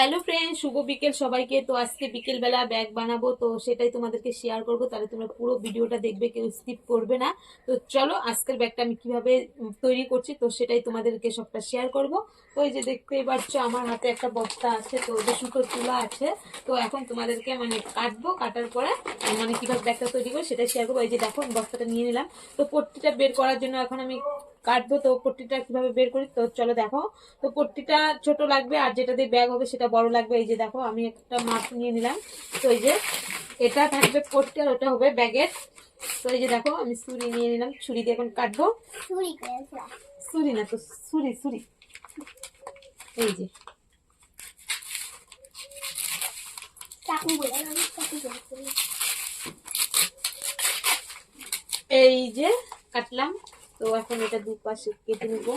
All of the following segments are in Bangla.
হ্যালো ফ্রেন্ড শুভ বিকেল সবাইকে। তো আজকে বিকেল বেলা ব্যাগ বানাবো, তো সেটাই তোমাদেরকে শেয়ার করব। তাহলে তোমরা পুরো ভিডিওটা দেখবে, কেউ স্কিপ করবে না। তো চলো, আজকের ব্যাগটা আমি কীভাবে তৈরি করছি, তো সেটাই তোমাদেরকে সবটা শেয়ার করব। তো এই যে দেখতেই পাচ্ছ, আমার হাতে একটা বস্তা আছে, তো ওই যে সুতোর তুলা আছে। তো এখন তোমাদেরকে মানে কাটবো, কাটার পরে মানে কীভাবে ব্যাগটা তৈরি করে সেটাই শেয়ার করব। এই যে দেখো বস্তাটা নিয়ে নিলাম। তো পট্টিটা বের করার জন্য এখন আমি কাটবো তো পট্টিটা কীভাবে বের করি? তো চলো দেখো। তো পট্টিটা ছোট লাগবে আর যেটা দিয়ে ব্যাগ হবে সেটা বড় লাগবে। এই যে দেখো আমি একটা মাপ নিয়ে নিলাম। তো এই যে এটা থাকবে পট্টি আর ওটা হবে ব্যাগের। তো এই যে দেখো আমি ছুরি নিয়ে নিলাম। ছুরি দিয়ে এখন কাটবো। ছুরি না তো ছুরি ছুরি। এই যে। এই যে কাটলাম। তো এখন এটা দুপাশে কেটে নেব।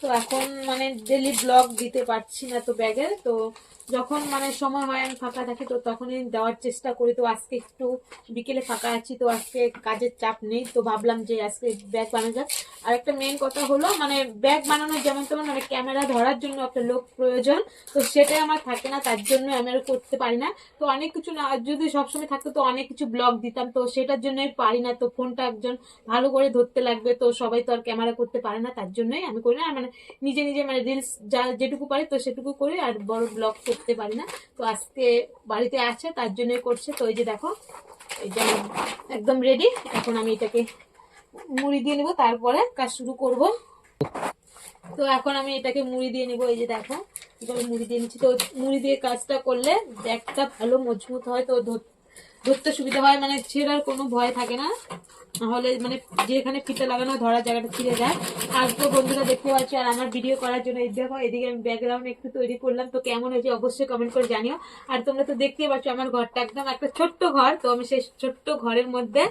তো এখন মানে ডেলি ব্লগ দিতে পারছি না তো ব্যাগের তো যখন মানে সময় হয়, আমি ফাঁকা থাকি, তো তখনই দেওয়ার চেষ্টা করি। তো আজকে একটু বিকেলে ফাঁকা আছি, তো আজকে কাজের চাপ নেই, তো ভাবলাম যে আজকে ব্যাগ বানানো যাক। আর একটা মেন কথা হলো মানে ব্যাগ বানানোর যেমন তেমন মানে ক্যামেরা ধরার জন্য একটা লোক প্রয়োজন, তো সেটাই আমার থাকে না, তার জন্য আমি আর করতে পারি না। তো অনেক কিছু না যদি সবসময় থাকতো, তো অনেক কিছু ব্লগ দিতাম, তো সেটার জন্যই পারি না। তো ফোনটা একজন ভালো করে ধরতে লাগবে, তো সবাই তো আর ক্যামেরা করতে পারে না, তার জন্যই আমি করি না। মানে নিজে নিজে মানে রিলস যা যেটুকু পারি, তো সেটুকু করি, আর বড় ব্লগ করতে পারি না। তো আজকে বাড়িতে আছে, তার জন্যই করছে। তো এই যে দেখো, এই যে একদম রেডি এখন আমি এটাকে মুড়ি দিয়ে নেব, তারপরে কাজ শুরু করব। তো এখন আমি এটাকে মুড়ি দিয়ে নেব, এই যে দেখো। মুড়ি দিয়ে নিচ্ছি। তো মুড়ি দিয়ে কাজটা করলে ব্যাগটা ভালো মজবুত হয়, তো ধরতে সুবিধা হয় মানে ছেঁড়ার কোনো ভয় থাকে না। নাহলে মানে যেখানে ফিতে লাগানো ধরার জায়গাটা ছিঁড়ে যায়। তো বন্ধুরা দেখতে পাচ্ছি, আর আমার ভিডিও করার জন্য দেখো, এদিকে আমি ব্যাকগ্রাউন্ড একটু তৈরি করলাম। তো কেমন হয়েছে অবশ্যই কমেন্ট করে জানিও। আর তোমরা তো দেখতেই পাচ্ছ, আমার ঘরটা একদম একটা ছোট্ট ঘর। তো আমি সেই ছোট্ট ঘরের মধ্যে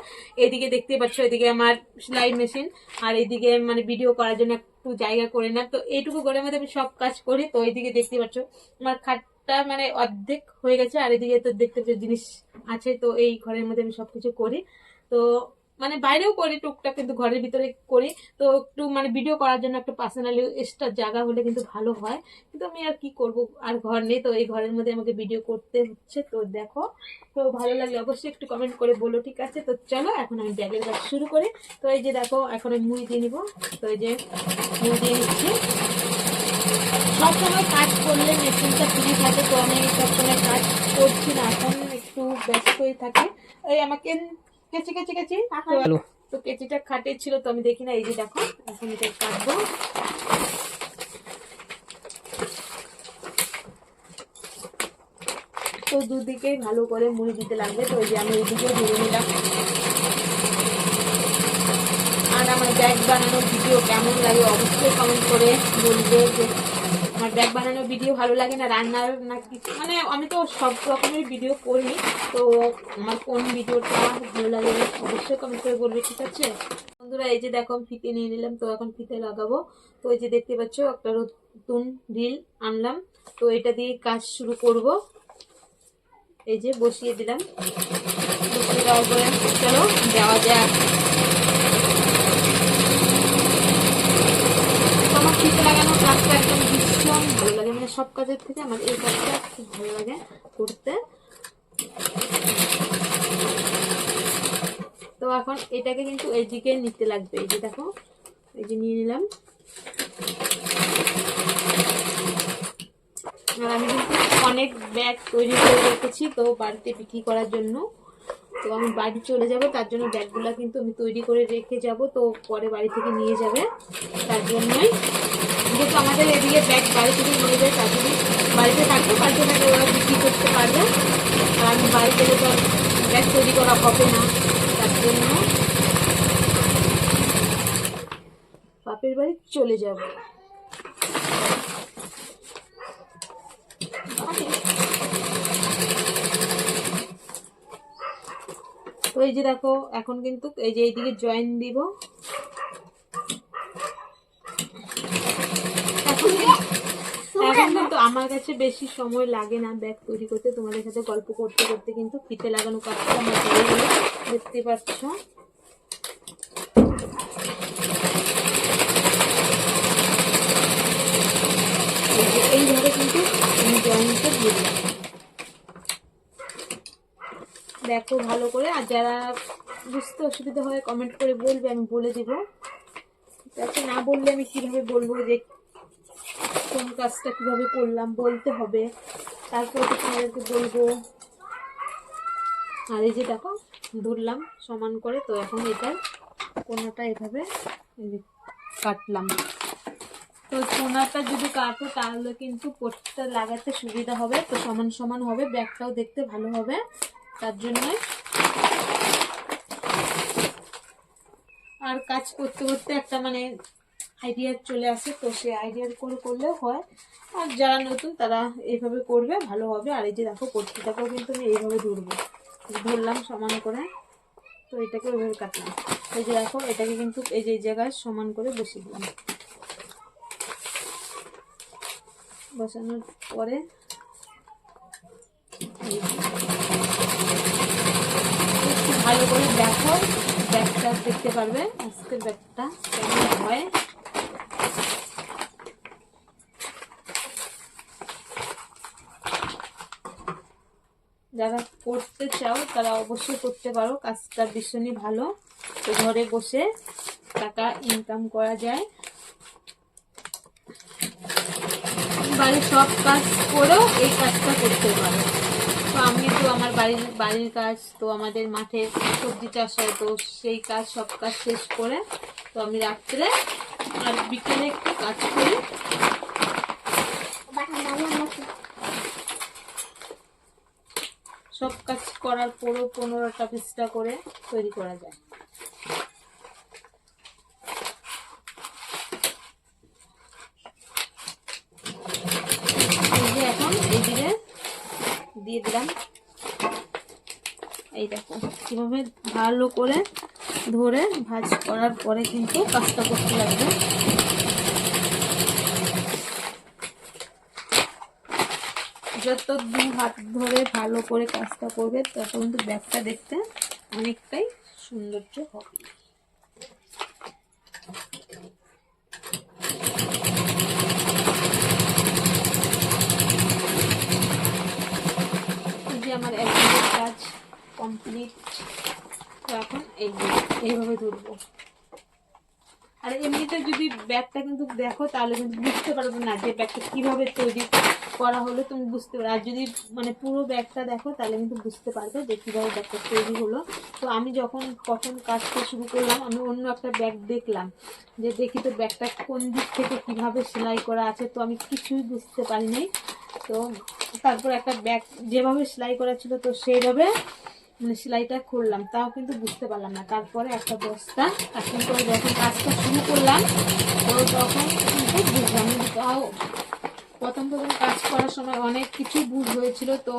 এদিকে দেখতেই পাচ্ছ, এদিকে আমার সেলাই মেশিন আর এদিকে মানে ভিডিও করার জন্য একটু জায়গা করে নিলাম। তো এইটুকু ঘরের মধ্যে আমি সব কাজ করি। তো এইদিকে দেখতে পাচ্ছ, আমার খাটটা মানে অর্ধেক হয়ে গেছে, আর এদিকে তো দেখতে পাচ্ছ জিনিস আছে, তো এই ঘরের মধ্যে আমি সবকিছু করি। তো মানে বাইরেও করি টুকটাক, কিন্তু ঘরের ভিতরে করি। তো একটু মানে ভিডিও করার জন্য একটু পার্সোনালি এক্সট্রা জায়গা হলে কিন্তু ভালো হয়। কিন্তু আমি আর কি করব? আর ঘর নেই, তো এই ঘরের মধ্যে আমাকে ভিডিও করতে হচ্ছে, তো দেখো। তো ভালো লাগলে অবশ্যই একটু কমেন্ট করে বলো, ঠিক আছে? তো চলো, এখন আমি ব্যাগের কাজ শুরু করি। তো এই যে দেখো, এখন আমি মুড়ি দিয়ে নিবো। তো এই যে মুড়ি দিয়ে নিচ্ছি। সবসময় কাজ করলে মেশিনটা ফ্রি থাকে তো আমি সবসময় কাজ করছি না এখন একটু ব্যস্তই থাকি। এই আমাকে কেচি কেচি কেচি। তো- কেচিটা খাটে ছিল তো আমি দেখি না এই যে দেখো এখন এটা কাটবো। তো দুদিকেই ভালো করে মুড়ি দিতে লাগবে তো ওই যে আমি এইদিকেও দিয়ে নিলাম। আর আমার ব্যাগ বানানোর ভিডিও কেমন লাগে অবশ্যই কমেন্ট করে বলবে যে আমার ব্যাগ বানানোর ভিডিও ভালো লাগে না, রান্নার না কিছু মানে আমি তো সব রকমের ভিডিও করি, তো আমার কোন ভিডিওটা ভালো লাগে অবশ্যই কমেন্ট করে বলবে, ঠিক আছে? বন্ধুরা, এই যে দেখো ফিতে নিয়ে নিলাম, তো এখন ফিতে লাগাবো। তো এই যে দেখতে পাচ্ছ, একটা নতুন রিল আনলাম, তো এটা দিয়ে কাজ শুরু করব। এই যে বসিয়ে দিলাম। বসিয়ে দেওয়ার পরে, চলো দেওয়া যাক। আমার ফিতে লাগানো কাজটা একদম ভীষণ ভালো লাগে। মানে সব কাজের থেকে আমার এই কাজটা খুব ভালো লাগে করতে। তো এখন এটাকে কিন্তু এইদিকে নিতে লাগবে। এই যে দেখো, এই যে নিয়ে নিলাম। আর আমি কিন্তু অনেক ব্যাগ তৈরি করে রেখেছি তো বাড়িতে বিক্রি করার জন্য। তো আমি বাড়ি চলে যাব, তার জন্য ব্যাগগুলো কিন্তু আমি তৈরি করে রেখে যাব। তো পরে বাড়ি থেকে নিয়ে যাবে, তার জন্যই। যেহেতু আমাদের এদিকে ব্যাগ বাড়ি থেকে নিয়ে যায়, তার জন্য বাড়িতে থাকবে বাড়িতে থাকলে ওরা বিক্রি করতে পারবে। কারণ বাড়ি গেলে তো ব্যাগ তৈরি করা হবে না, তার জন্য বাপের বাড়ি চলে যাব। এই যে দেখো, এখন কিন্তু এই যে এইদিকে জয়েন দিব। আমার কাছে বেশি সময় লাগে না ব্যাগ তৈরি করতে। তোমাদের সাথে গল্প করতে করতে কিন্তু ফিতে লাগানো কাজটা আমার দেখতে পাচ্ছ? এইভাবে কিন্তু দেখো ভালো করে। আর যারা বুঝতে অসুবিধা হয় কমেন্ট করে বলবে, আমি বলে দেবো। না বললে আমি কীভাবে বলব যে কোন কাজটা কীভাবে করলাম বলতে হবে। তারপরে তোমাদেরকে বলব। আর এই যে দেখো, ধরলাম সমান করে, তো এখন এটার কোনোটা এভাবে কাটলাম। তো সোনাটা যদি কাটো, তাহলে কিন্তু পোটটা লাগাতে সুবিধা হবে, তো সমান সমান হবে, ব্যাগটাও দেখতে ভালো হবে। তার জন্য আর কাজ করতে করতে একটা মানে আইডিয়া চলে আসে, তো সেই আইডিয়া করে করলেও হয়। আর যারা নতুন, তারা এইভাবে করবে, ভালো হবে। আর এই যে দেখো পট্টিটাকেও কিন্তু আমি এইভাবে ধরবো। ধরলাম সমান করে, তো এটাকে ওইভাবে কাটলাম। এই যে দেখো, এটাকে কিন্তু এই যে জায়গায় সমান করে বসিয়ে দিলাম। বসানোর পরে ভালো করে দেখো, ব্যাগটা দেখতে পারবে, আজকের ব্যাগটা কেমন হয়। যারা করতে চাও, তারা অবশ্যই করতে পারো। কাজটা ভীষণই ভালো। তো ঘরে বসে টাকা ইনকাম করা যায়। বাড়ির সব কাজ করেও এই কাজটা করতে পারো। তো আমি তো আমার বাড়ির বাড়ির কাজ তো আমাদের মাঠে সবজি চাষ হয়, তো সেই কাজ, সব কাজ শেষ করে তো আমি রাত্রে আর বিকেলে একটু কাজ করি। সব কাজ করার পরও পনেরোটা পিসটা করে তৈরি করা যায়। দিয়ে দিলাম। এই দেখো, কীভাবে ভালো করে ধরে ভাজ করার পরে কিন্তু কাজটা করতে লাগবে। যত দু হাত ধরে ভালো করে কাজটা করবে, তত কিন্তু ব্যাগটা দেখতে অনেকটাই সৌন্দর্য হবে। আমার একদিনের কাজ কমপ্লিট তো এখন এই এইভাবে ধরবো। আর এমনিতে যদি ব্যাগটা কিন্তু দেখো, তাহলে কিন্তু বুঝতে পারবে না যে ব্যাগটা কীভাবে তৈরি করা হলো, তুমি বুঝতে পারবে। আর যদি মানে পুরো ব্যাগটা দেখো, তাহলে কিন্তু বুঝতে পারবে যে কীভাবে ব্যাগটা তৈরি হলো। তো আমি যখন কখন কাজটা শুরু করলাম, আমি অন্য একটা ব্যাগ দেখলাম, যে দেখি তো ব্যাগটা কোন দিক থেকে কীভাবে সেলাই করা আছে, তো আমি কিছুই বুঝতে পারিনি। তো তারপর একটা ব্যাগ যেভাবে সেলাই করা ছিল, তো সেইভাবে মানে সেলাইটা করলাম, তাও কিন্তু বুঝতে পারলাম না। তারপরে একটা বস্তা কাটিং করে যখন কাজটা শুরু করলাম, তো তখন কিন্তু বুঝলাম, তাও প্রথম প্রথম কাজ করার সময় অনেক কিছু ভুল হয়েছিল, তো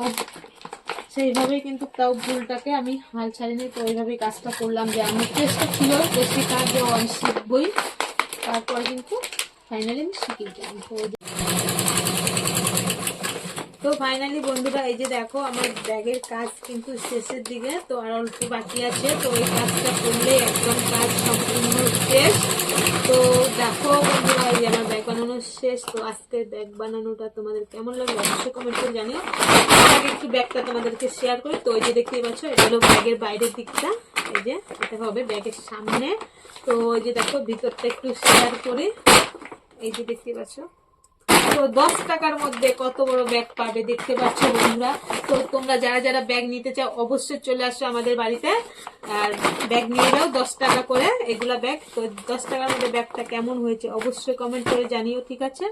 সেইভাবেই কিন্তু তাও ভুলটাকে আমি হাল ছাড়িনি, তো এইভাবেই কাজটা করলাম যে আমি চেষ্টা ছিল শেখার যে আমি শিখবই তারপর কিন্তু ফাইনালি আমি শিখে গেলাম। তো ফাইনালি বন্ধুরা, এই যে দেখো, আমার ব্যাগের কাজ কিন্তু শেষের দিকে, তো আর অল্প বাকি আছে, তো এই কাজটা করলে একদম কাজ সম্পূর্ণ শেষ। তো দেখো বন্ধুরা, এই আমার ব্যাগ বানানো শেষ, তো আজকের ব্যাগ বানানোটা তোমাদের কেমন লাগল অবশ্যই কমেন্ট করে জানিও। আগে একটু ব্যাগটা তোমাদেরকে শেয়ার করি, তো এই যে দেখতেই পাচ্ছ, এটা হলো ব্যাগের বাইরের দিকটা, এই যে এটা হবে ব্যাগের সামনে। তো এই যে দেখো, ভিতরটা একটু শেয়ার করি, এই যে দেখতে পাচ্ছ। তো দশ টাকার মধ্যে কত বড় ব্যাগ পাবে দেখতে পাচ্ছ বন্ধুরা? তো তোমরা যারা যারা ব্যাগ নিতে চাও অবশ্যই চলে আসো আমাদের বাড়িতে। আর ব্যাগ নিয়ে যাও দশ টাকা করে এগুলা ব্যাগ তো দশ টাকার মধ্যে ব্যাগটা কেমন হয়েছে অবশ্যই কমেন্ট করে জানিও ঠিক আছে?